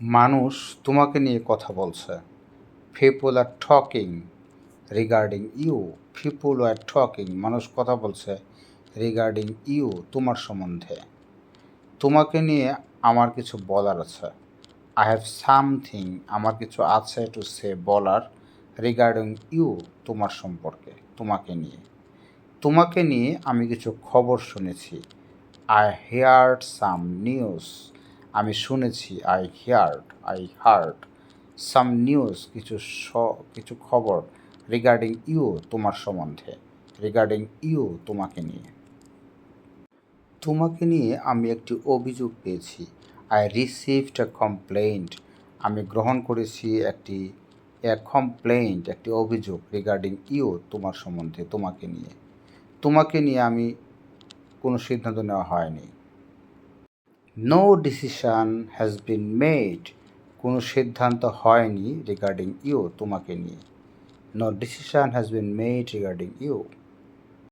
মানুষ তোমাকে নিয়ে কথা বলছে। People are talking regarding you people are talking মানুষ কথা বলছে রিগার্ডিং ইউ তোমার সম্বন্ধে। তোমাকে নিয়ে আমার কিছু বলার আছে। আই হ্যাভ সামথিং আমার কিছু আছে টু সে বলার রিগার্ডিং ইউ তোমার সম্পর্কে, তোমাকে নিয়ে। তোমাকে নিয়ে আমি কিছু খবর শুনেছি। আই হেয়ার্ড সাম নিউজ আমি শুনেছি I heard I heard some news কিছু স- কিছু খবর রিগার্ডিং ইউ তোমার সম্বন্ধে রিগার্ডিং ইউ তোমাকে নিয়ে। তোমাকে নিয়ে আমি একটি অভিযোগ পেয়েছি। আই রিসিভড এ কমপ্লেন্ট আমি গ্রহণ করেছি একটি কমপ্লেন্ট একটি অভিযোগ রিগার্ডিং ইউ তোমার সম্বন্ধে, তোমাকে নিয়ে। তোমাকে নিয়ে আমি কোনো সিদ্ধান্ত নেওয়া হয়নি। No decision has been made কোনো সিদ্ধান্ত হয়নি রিগার্ডিং ইউ তোমাকে নিয়ে। No decision has been made regarding you